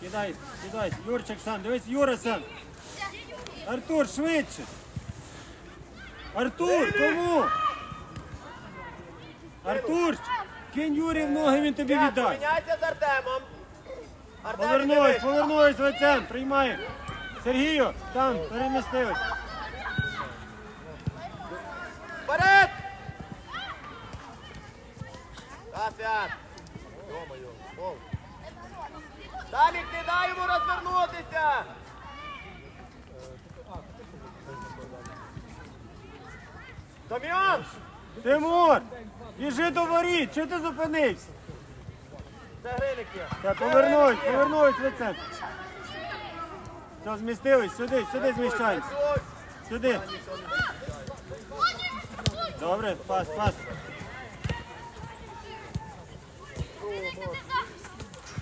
Кидай, кидай. Юрчик сам, дивись, Юра сам. Артур, швидше. Артур, кому? Артур, кинь Юрі в ноги, він тобі віддасть. поміняйся з Артемом. Артем, Повернусь, повернусь, лицем, приймай. Сергію, там, перемістились. Вперед! Да, Свят. Йо-моє, гол. Дамік, не дай йому розвернутися! Дам'ян! Тимур, біжи до воріт, чого ти зупинився? Це Гриник є. Так, повернусь, повернусь лицем. Все, змістились, сюди, сюди зміщаємося. Сюди. Добре, пас, пас.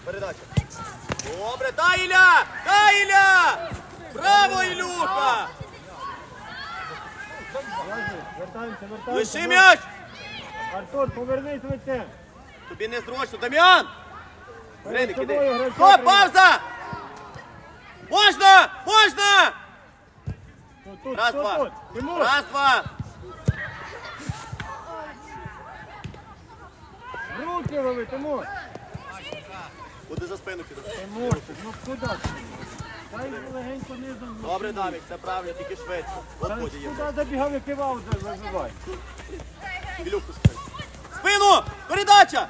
Передача. Добре, дай Ілля! Дай Ілля! Браво, Ілюха! Вертаємося, вертаємося. Лиши м'яч! Артур, повернись лицем. Тобі не зручно. Дам'ян! Гриник, іди. Стоп, пауза! Можна! Можна! Тут, тут, Раз, тут, два. тут. Тимур, Раз, два. руки лови, Тимур. Буде за спину кидати. Тимурчик, ну куди ти? Дай легенько низом. Добре, Дамік, це правильно, тільки швидше. От Та буде є. Куди забігав і кивав, визивай. Ілюху спину. Спину! Передача!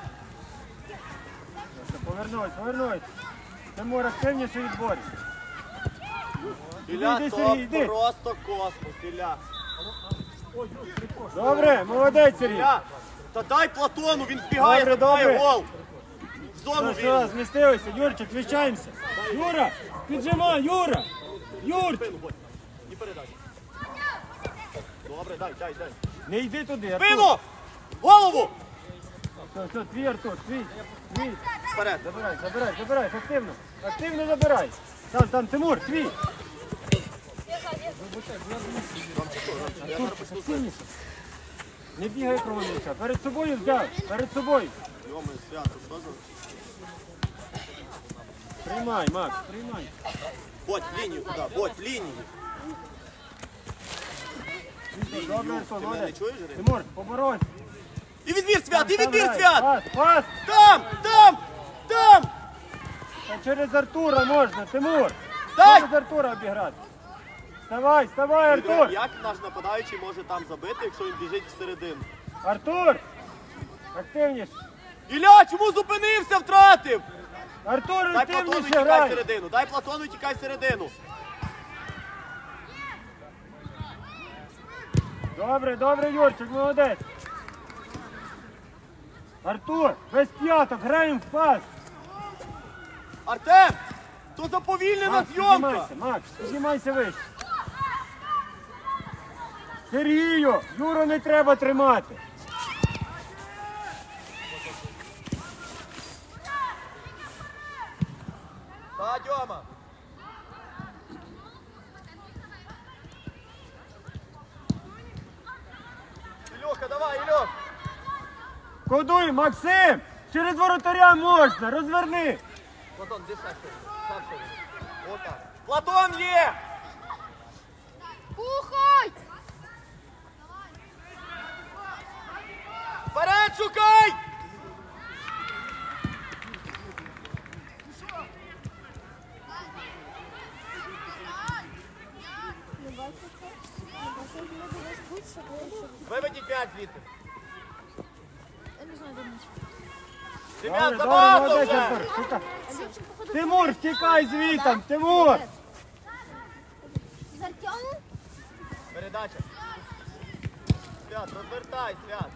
Повернусь, повернусь. Тимур, активніше відбор. Ілля, Іди, то Сергій, іди. просто космос, Ілля. Добре, молодець, Сергій. Ілля, та дай Платону, він вбігає, Добре, забиває добре. гол. В зону Ну що, він. змістилися, Юрчик, віщаємося. Юра, піджимай, Юра. Юр, Спину, Бодь. І передача. Добре, дай, дай, дай. не йди туди, Артур. Спину! Голову! Все, все, твій Артур, твій, твій. Вперед. Забирай, забирай, забирай, активно. Активно забирай. Там, там, Тимур, твій. Артур, активніше. Не бігай кругом. Перед собою взяв, перед собою. Йоми, свято, що за... Приймай, Макс, приймай. Бодь, в лінію туди, Бодь, в лінію. Добре, Артур, Ти мене не молодець. чуєш, Грин? Тимур, поборось. І відбір свят, і відбір свят! Пас, пас. Там, там, там! Та через Артура можна, Тимур. Дай! Через Артура обіграти. Вставай, вставай, Артур. Як наш нападаючий може там забити, якщо він біжить всередину? Артур. Активніше. Ілля, чому зупинився, втратив? Артур, Дай Платону активніше тікай грай. всередину, дай Платону і тікай всередину. Добре, добре, Юрчик, молодець. Артур, без п'яток, граємо в пас. Артем, то заповільнена Макс, зйомка. піднімайся, Макс, піднімайся вище. Сергію, Юру не треба тримати. Та, Дьома. Ілюха, давай, Ілюх. Кодуй, Максим! Через воротаря можна, розверни. Платон, де. Отак. Платон є! Кухай! Вперед шукай! Не бачите? Не Добре, молодець! Артур. Тимур, втікай звітом, Тимур! з Артемом? Передача. Свят, розвертай, свят.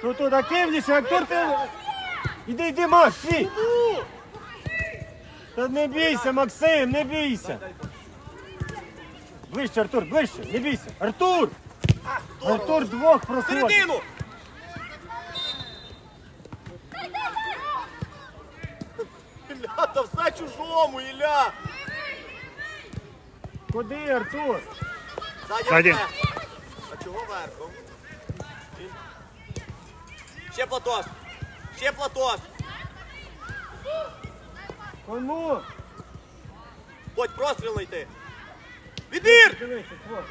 Тут тут активніше, Артур, ти... Іди, йди, Макс, свій! Та не бійся, Максим, не бійся! Ближче, Артур, ближче, не бійся! Артур! Артур двох проходить! Середину! Ілля, та все чужому, Ілля! Куди, Артур? Ззаді Ззаді. все. А чого верхом? Ще Платош. Ще Платон. Кому? Будь простріл знайти. Відбір! Дивися, хлоп.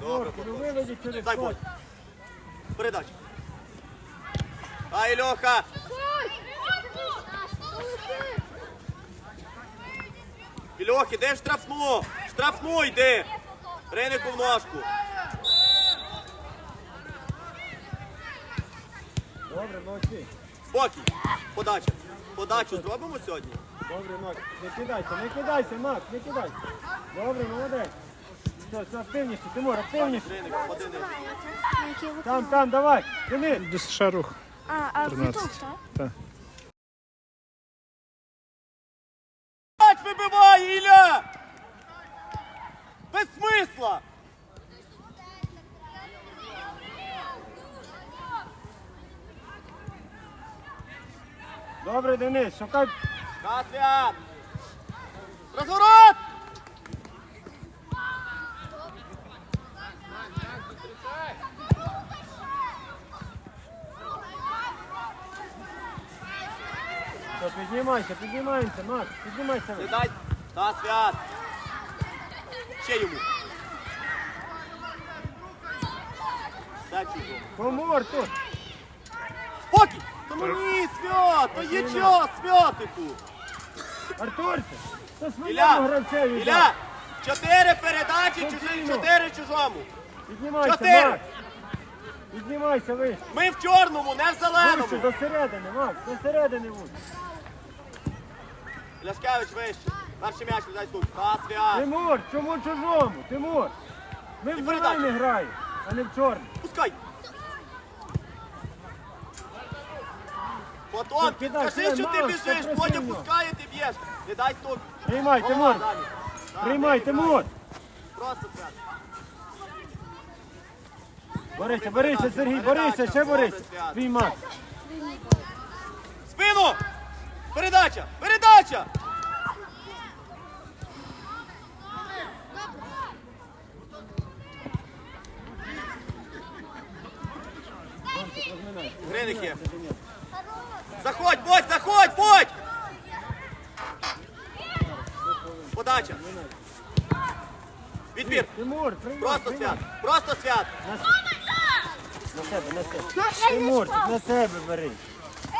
Добре, ну Дай. Передача. Ай, Льоха. Ільох, іди в штрафну. В Штрафну йди. Ринику в ножку. Добре, молодці. Спокій. Подача. Подачу зробимо сьогодні. Добре, Макс. Не кидайся, не кидайся, Макс, не кидайся. Добре, молодець. Активніше, Тимур, Там, там, давай. Денис. Десь ще рух. А, а 13. квиток, так? Так. М'яч вибиває, Ілля! Без смисла! Добре, Денис, шукай. Касвят! Розворот! Піднімайся, піднімаємося, Макс, піднімайся. Не дай. Касвят! Ще йому. Кому, Артур? Спокій! Та мені свят! То є час святику! Артурце, то своєму гравцеві. Ілля! Чотири передачі, чужі, чотири чужому! Піднімайся, Чотири. Макс. Піднімайся вище. Ми в чорному, не в Вище, до середини, Макс, до середини будь. Ляшкевич вище. Перший м'яч віддай тут. Касвят! Тимур, чому чужому? Тимур. Ми в передача. зелений граємо, а не в чорний. Пускай! Платон, Кидай, скажи, кидай, що ти біжиш, його. пускає, ти б'єш. Не дай тут. Приймай, Голова Тимур. далі. Так, Приймай, Тимур. Просто свят. Борися, борися, Сергій, борися, ще борися. Твій Макс. Спину! Передача! Передача! Гриник є. Заходь, будь, заходь, будь! Подача. Відбір. Тимур, Просто свят. Просто свят. На себе, на себе. Тимур, на себе бери.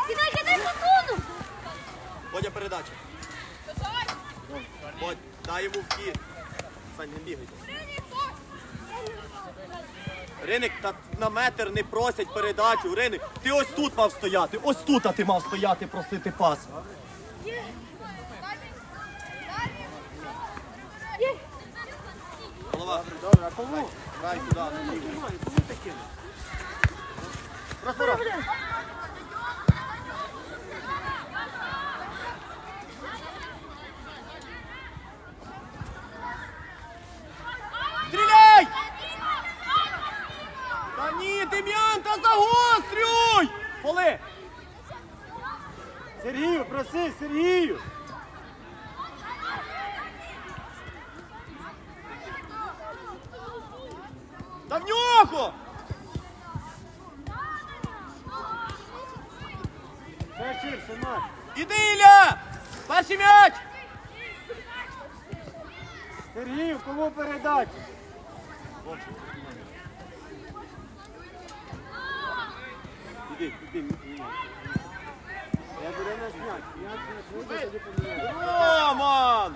Кидай, кидай фотону! Бодя передача. Бодь, дай йому в кіт. Сань, не бігай. Риник, та на метр не просять передачу. Риник, ти ось тут мав стояти. Ось тут а ти мав стояти, просити пас. Голова. Добре, а кому? Дай сюди. Розворот. Стріляй! Та ні, Дем'ян, та загострюй! Поли! Сергію, проси, Сергію. Та в нього! Ще ширше, Макс. Іди, Ілля! Перший м'яч! Сергію, кому передачу? Іди, іди, іди. Я буду на зняк. М'яч не вийде, тоді поміняю. Роман!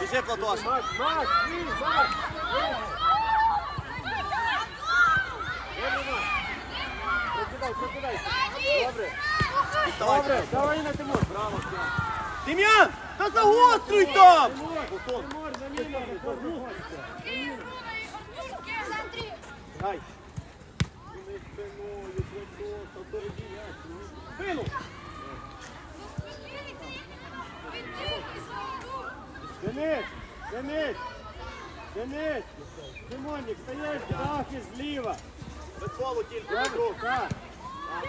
Біжи, Платош. Макс, Макс, ні, Макс. Добре, Макс. Прокидай, прокидай. Добре. Давай, Добре, давай на Тимур. Браво, Дем'ян, та загострюй там! Тимур, Тимур, заміна, Дай. Спину. Денис, Денис, Денис, Тимонік, стоять, захист зліва. Без фолу тільки, друг. так.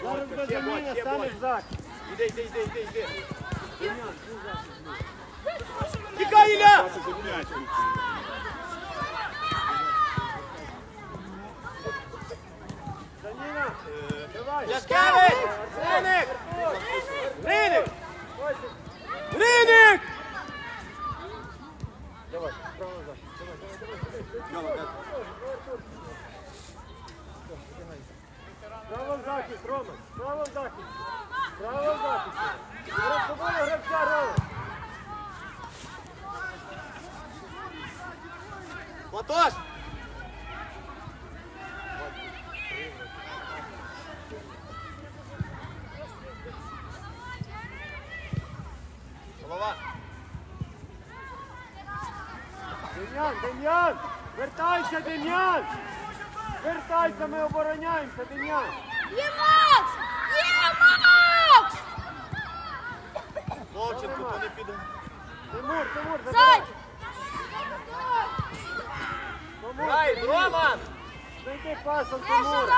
Зараз без заміни станеш захист. Іди, іди, іди, іди, іди. Тікай, Ілля! Яшкевич! Риник! Риник! Риник! Давай, право назад. Йома, де? Право в захист, Рома. Право в захист. Право в захист. Перед гравця, Рома. Платош! Голова! Дем'ян, Дем'ян! Вертайся, Дем'ян! Вертайся, ми обороняємося, Дем'ян! Є Макс! Є Макс! Вовченко, то не піде. Тимур, Тимур, забирай! Тимур, Грай, Роман! Знайди пасом, Тимур!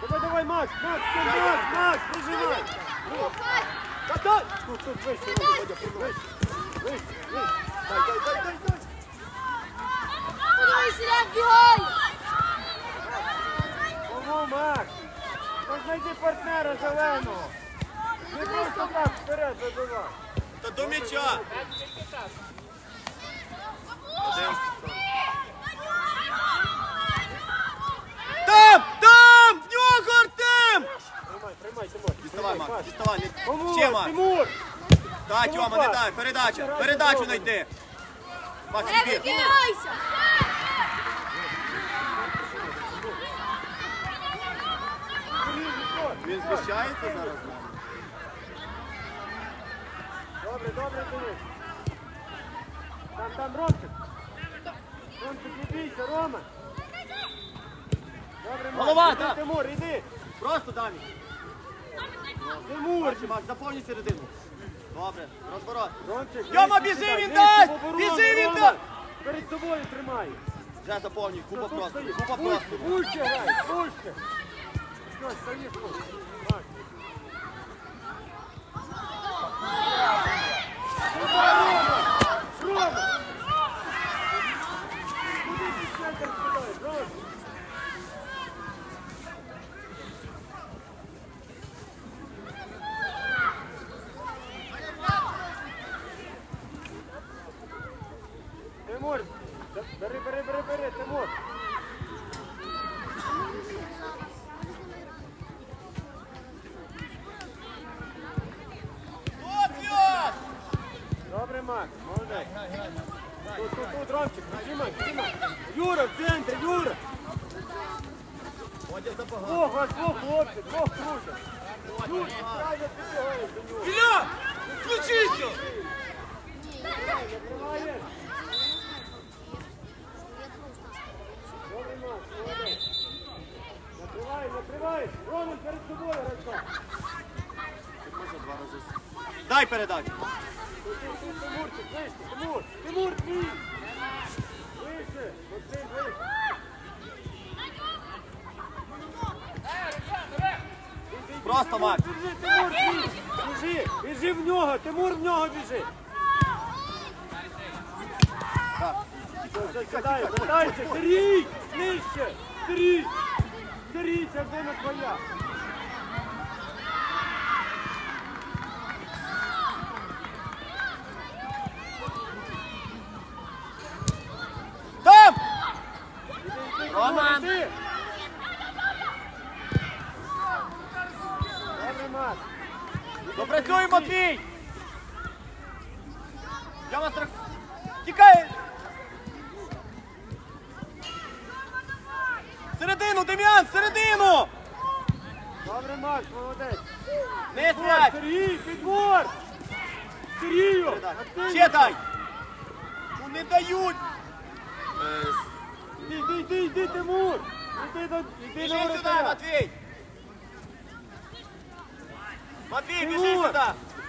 Давай, давай, Макс, Макс, Макс, Макс, прижимай! Та дай! Тут, тут, вище, Водя, вище, вище, вище. Подивись, Ілля, бігай! Партнера зеленого! Не просто вперед забивай! Та до м'яча! Там! Тимур! Так, Тьома, не дай. Передача. Передачу знайди. Не викидайся! Він звіщається зараз? Добре, добре, Тимур! Там, там, Ромчик! Ромчик, не бійся, Рома! Добре, Макс, Голова, іди, так. Тимур, іди! Просто дай. Тимур! Макс, заповнюй середину. Добре, розворот. Йома, біжи, він дасть! Біжи, він дасть! Перед собою тримай! Вже заповнюй, купа просто, купа просто. Пусть грай, пусть! Все, стоїш тут. Макс. Рома! Рома! Куди ти центр кидаєш, Рома? Тимур, бери, бери, бери, бери, Тимур. Добре, Макс, молодець. Тут, тут, тут, Ромчик, піджимай, піджимай. Юра, в центрі, Юра. Двох, вас двох хлопців, двох крутять. Юра, правильно підбігаєш до нього. Ілля! Включися! Тримаєш. Добре, Макс, молодець. Накривай, накривай. Роман перед собою гравця. Дай передачу. Тут, вище, Тимур, Тимур, Максим, вище. Просто, Макс. Біжи, Тимур. Біжи, біжи в нього, Тимур в нього біжи. Сідай, вертайся, Сергій, нижче, Сергій. Сергій, ця зона твоя. Там! Іди, Тимур. Добре, Матвій! Я вас трах... Тікай! Середину, Дем'ян, середину! Добре, Макс, молодець. Не Підбор, свять! Сергій, підбор! Сергію! активніше. Ще дай! Ну не дають! Е, Іди, іди, іди, іди, Тимур! Іди, до, іди Біжи на сюди! Матвій! Матвій, біжи Тимур! сюди!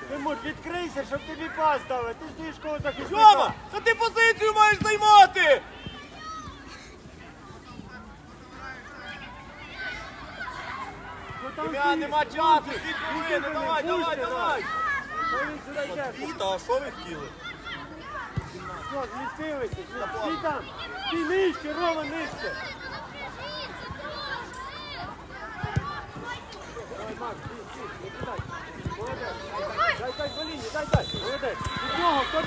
Тимур, відкрийся, щоб тобі пас дали. Ти стоїш коло захисника. Тьома, та ти позицію маєш займати! Ну, там ти, нема часу, ти, всі хвилини, ти, давай, давай, ти, давай! Та він сюди йде. Віта, а що ви хотіли? Все, змістилися. Стій там. Стій нижче, Рома, нижче. Макс, стій, стій, не кидай. Молодець. Дай, дай, по дай, дай. Молодець. Від нього, хто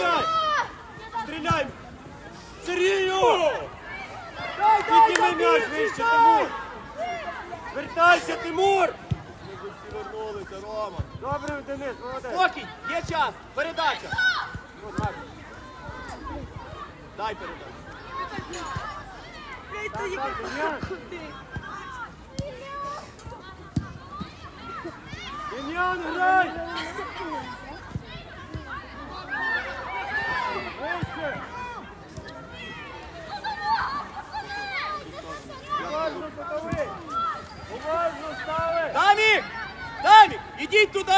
дай? Стріляй! Сергію! Дай, дай, Підніми дай, м'яч вище! Тимур! Вертайся, Тимур! Добре, Денис. Спокій, є час, передача. Дай передачу. Так, Дем'ян. Дем'ян! Дамік! Ідіть туди!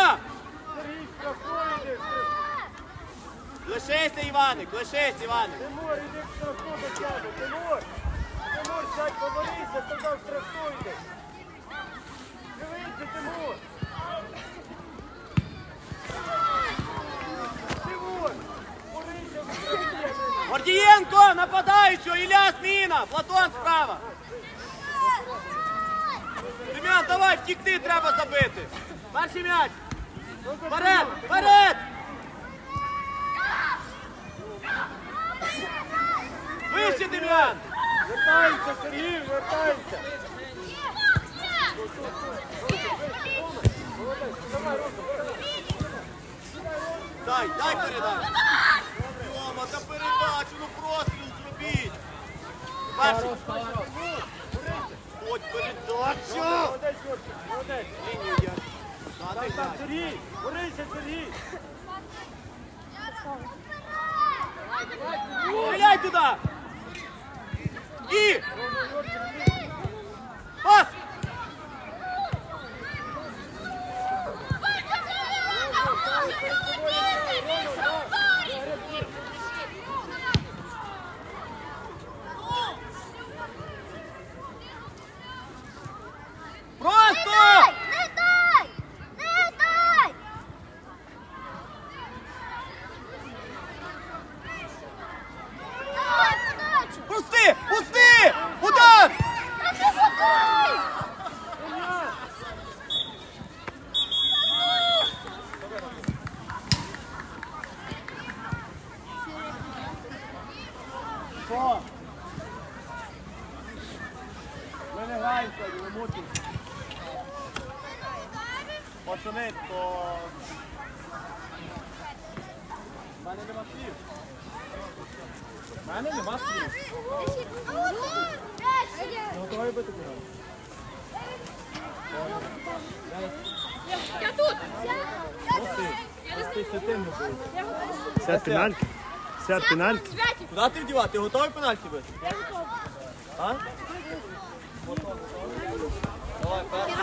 Сергій, Іваник, лишись, Іваник. Тимур, іди в штрафну до себе! Тимур! Тимур, сядь, поборися, сказав, штрафуйте! Дивіться, Тимур! Тимур! Борися, виходи! Гордієнко, нападаючого, Ілля зміна, Платон справа. Дем'ян, давай, втікти треба забити. Перший м'яч. Вперед, вперед! Вище, Дем'ян! Вертаємося, Сергій, вертаємося! Дай, дай передачу. Рома, та передачу, ну простріл зробіть. Перший. Ходь передачу. Лінію я. Так, так, Сергій! Борися, Сергій! Стріляй туди! І! Пас! Просто! Не дай! Не дай! Дай подачу! Пусти! Пусти! Удар! Та не пускай! Що? Ми не граємо сьогодні, ми мучимося. Пацани, то... В мене нема слів. В мене нема слів. Готовий бити куди? Я тут! Сядь пенальки. Сядь пенальки. Святик! Куди ти вдівати? Ти готовий пенальті бити? А? Давай, перший варіант.